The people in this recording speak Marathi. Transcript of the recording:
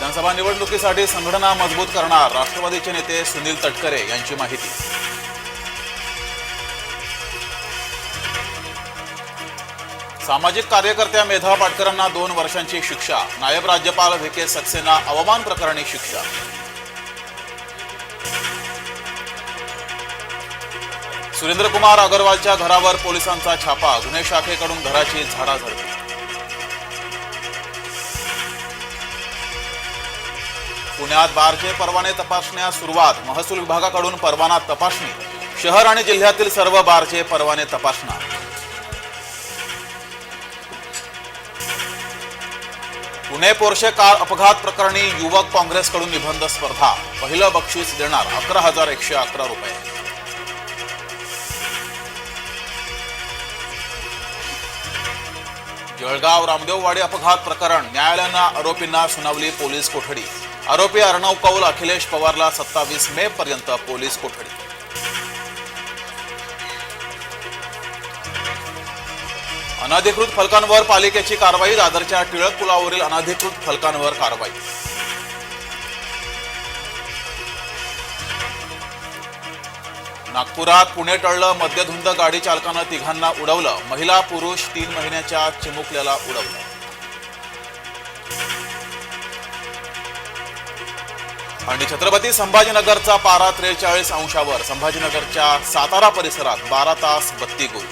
विधानसभा निवडणुकीसाठी संघटना मजबूत करणार राष्ट्रवादीचे नेते सुनील तटकरे यांची माहिती. सामाजिक कार्यकर्त्या मेधा पाटकरांना दोन वर्षांची शिक्षा नायब राज्यपाल व्ही. के. सक्सेना अवमान प्रकरणी शिक्षा. सुरेंद्रकुमार अगरवालच्या घरावर पोलिसांचा छापा गुन्हे शाखेकडून घराची झाडाझडती पुण्यात बारचे परवाने तपासण्यास सुरुवात. महसूल विभागाकडून परवाना तपासणी. शहर आणि जिल्ह्यातील सर्व बारचे परवाने तपासणार. पुणे पोर्शे कार अपघात प्रकरणी युवक काँग्रेसकडून निबंध स्पर्धा. पहिलं बक्षीस देणार अकरा हजार एकशे अकरा रुपये. जळगाव रामदेववाडी अपघात प्रकरण. न्यायालयानं आरोपींना सुनावली पोलीस कोठडी. आरोपी अर्णव कौल अखिलेश पवारला सत्तावीस मे पर्यंत पोलीस कोठडी. अनधिकृत फलकांवर पालिकेची कारवाई दादरच्या टिळक पुलावरील अनधिकृत फलकांवर कारवाई. नागपुरात पुणे टळलं मद्यधुंद गाडी चालकानं तिघांना उडवलं. महिला पुरुष तीन महिन्याच्या चिमुकल्याला उडवलं. आणि छत्रपती संभाजीनगरचा पारा त्रेचाळीस अंशावर संभाजीनगरच्या सातारा परिसरात बारा तास बत्ती गुल